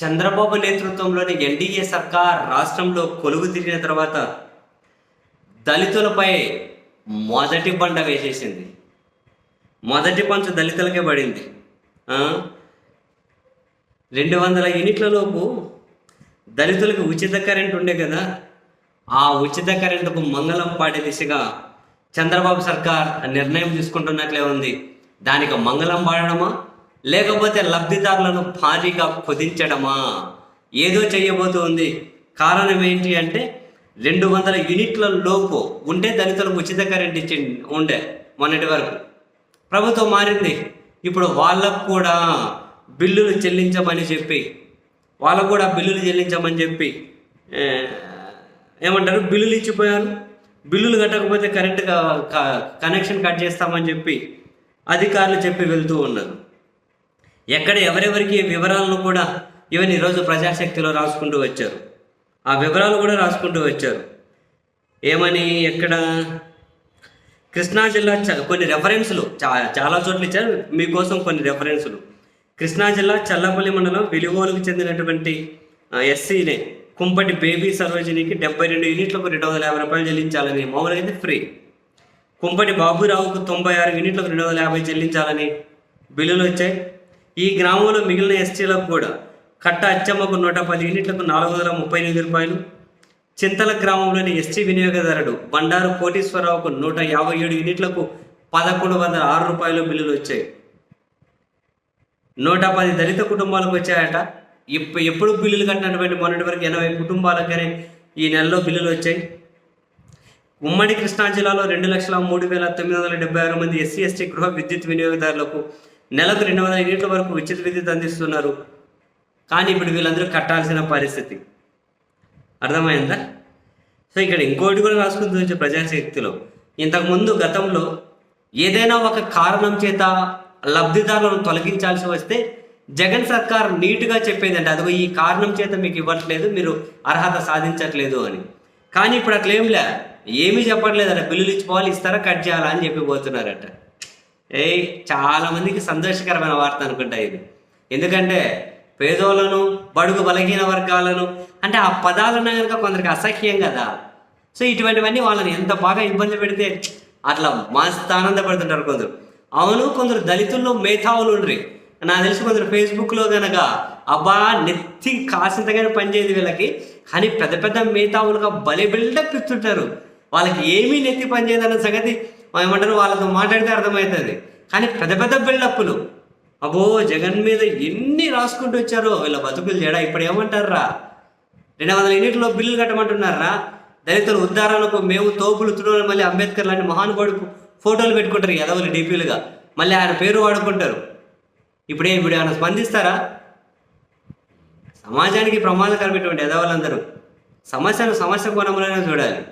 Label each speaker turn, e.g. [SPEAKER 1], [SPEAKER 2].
[SPEAKER 1] చంద్రబాబు నేతృత్వంలోని ఎన్డీఏ సర్కార్ రాష్ట్రంలో కొలువు తిరిగిన తర్వాత దళితులపై మొదటి పంట వేసేసింది. మొదటి పంచు దళితులకే పడింది. రెండు వందల యూనిట్లలోపు దళితులకు ఉచిత కరెంట్ ఉండే కదా ఆ ఉచిత కరెంటుకు మంగళం పాడే దిశగా చంద్రబాబు సర్కార్ నిర్ణయం తీసుకుంటున్నట్లే ఉంది. దానికి మంగళం పాడడమా లేకపోతే లబ్ధిదారులను భారీగా కుదించడమా? ఏదో చేయబోతోంది. కారణం ఏంటి అంటే రెండు వందల యూనిట్ల లోపు ఉండే దళితులకు ఉచిత కరెంట్ ఇచ్చి ఉండే మొన్నటి వరకు. ప్రభుత్వం మారింది. ఇప్పుడు వాళ్ళకు కూడా బిల్లులు చెల్లించమని చెప్పి వాళ్ళకు కూడా బిల్లులు చెల్లించమని చెప్పి ఏమంటారు? బిల్లులు ఇచ్చిపోయారు. బిల్లులు కట్టకపోతే కరెంట్ కనెక్షన్ కట్ చేస్తామని చెప్పి అధికారులు చెప్పి వెళ్తూ ఉన్నారు. ఎక్కడ ఎవరెవరికి వివరాలను కూడా ఈవెన్ ఈరోజు ప్రజాశక్తిలో రాసుకుంటూ వచ్చారు. ఆ వివరాలు కూడా రాసుకుంటూ వచ్చారు. ఏమని ఎక్కడ? కృష్ణా జిల్లా కొన్ని రెఫరెన్సులు చా చాలా చోట్ల ఇచ్చారు. మీకోసం కొన్ని రెఫరెన్సులు కృష్ణా జిల్లా చల్లపల్లి మండలం వెలుగోలుకు చెందినటువంటి ఎస్సీనే. కుంపటి బేబీ సరోజినికి డెబ్బై రెండు యూనిట్లకు రెండు వందల యాభై రూపాయలు చెల్లించాలని మామూలుగా అయితే ఫ్రీ. కుంపటి బాబురావుకు తొంభై ఆరు యూనిట్లకు రెండు వందల యాభై చెల్లించాలని బిల్లులు వచ్చాయి. ఈ గ్రామంలో మిగిలిన ఎస్టీలకు కూడా కట్ట అచ్చమ్మకు నూట పది యూనిట్లకు నాలుగు వందల ముప్పై ఎనిమిది రూపాయలు చింతల గ్రామంలోని ఎస్టీ వినియోగదారుడు బండారు కోటీశ్వరరావుకు నూట యాభై ఏడు యూనిట్లకు పదకొండు వందల ఆరు రూపాయలు బిల్లులు వచ్చాయి. నూట పది దళిత కుటుంబాలకు వచ్చాయట. ఇప్పు ఎప్పుడు బిల్లులు కట్టినటువంటి మొన్నటి వరకు ఎనభై కుటుంబాలకనే ఈ నెలలో బిల్లులు వచ్చాయి. ఉమ్మడి కృష్ణా జిల్లాలో రెండు లక్షల మూడు వేల తొమ్మిది వందల డెబ్బై ఆరు మంది ఎస్సీ ఎస్టీ గృహ విద్యుత్ వినియోగదారులకు నెలకు రెండు వందల యూనిట్ల వరకు ఉచిత విద్యుత్ అందిస్తున్నారు. కానీ ఇప్పుడు వీళ్ళందరూ కట్టాల్సిన పరిస్థితి. అర్థమైందా? సో ఇక్కడ ఇంకోటి కూడా రాసుకుని ప్రజాశక్తిలో. ఇంతకుముందు గతంలో ఏదైనా ఒక కారణం చేత లబ్ధిదారులను తొలగించాల్సి వస్తే జగన్ సర్కార్ నీట్గా చెప్పేదంటే అదిగో ఈ కారణం చేత మీకు ఇవ్వట్లేదు మీరు అర్హత సాధించట్లేదు అని. కానీ ఇప్పుడు అట్లా ఏం లే ఏమీ చెప్పట్లేదట బిల్లులు ఇచ్చిపోవాలి ఇస్తారా కట్ చేయాలా అని చెప్పి పోతున్నారట ఏ చాలా మందికి సంతోషకరమైన వార్త అనుకుంటా ఇది. ఎందుకంటే పేదోళ్ళను బడుగు బలహీన వర్గాలను అంటే ఆ పదాలను కనుక కొందరికి అసహ్యం కదా. సో ఇటువంటివన్నీ వాళ్ళని ఎంత బాగా ఇబ్బంది పెడితే అట్లా మస్తు ఆనందపడుతుంటారు కొందరు. అవును కొందరు దళితుల్లో మేధావులు ఉండ్రి. నాకు తెలిసి కొందరు ఫేస్బుక్లో కనుక అబ్బా నెత్తి కాసింతగానే పనిచేయదు వీళ్ళకి. కానీ పెద్ద పెద్ద మేధావులుగా బలి బిల్డప్ ఇస్తుంటారు. వాళ్ళకి ఏమీ నెత్తి పనిచేయదన్న సంగతి ఏమంటారు? వాళ్ళతో మాట్లాడితే అర్థమవుతుంది. కానీ పెద్ద పెద్ద బిల్డప్లు అబ్బో జగన్ మీద ఎన్ని రాసుకుంటూ వచ్చారో వీళ్ళ బతుకులు చేయడా ఇప్పుడు ఏమంటారా రెండు వందల యూనిట్లో బిల్లులు కట్టమంటున్నారా దళితుల ఉద్ధారాలకు మేము తోపులు తుడవలు మళ్ళీ అంబేద్కర్ లాంటి మహానుభావుడు ఫోటోలు పెట్టుకుంటారు యదవులు డీపీలుగా. మళ్ళీ ఆయన పేరు వాడుకుంటారు. ఇప్పుడే ఇప్పుడు ఆయన స్పందిస్తారా? సమాజానికి ప్రమాదకరమైనటువంటి యదవులందరూ. సమస్యను సమస్య కోణంలోనే చూడాలి.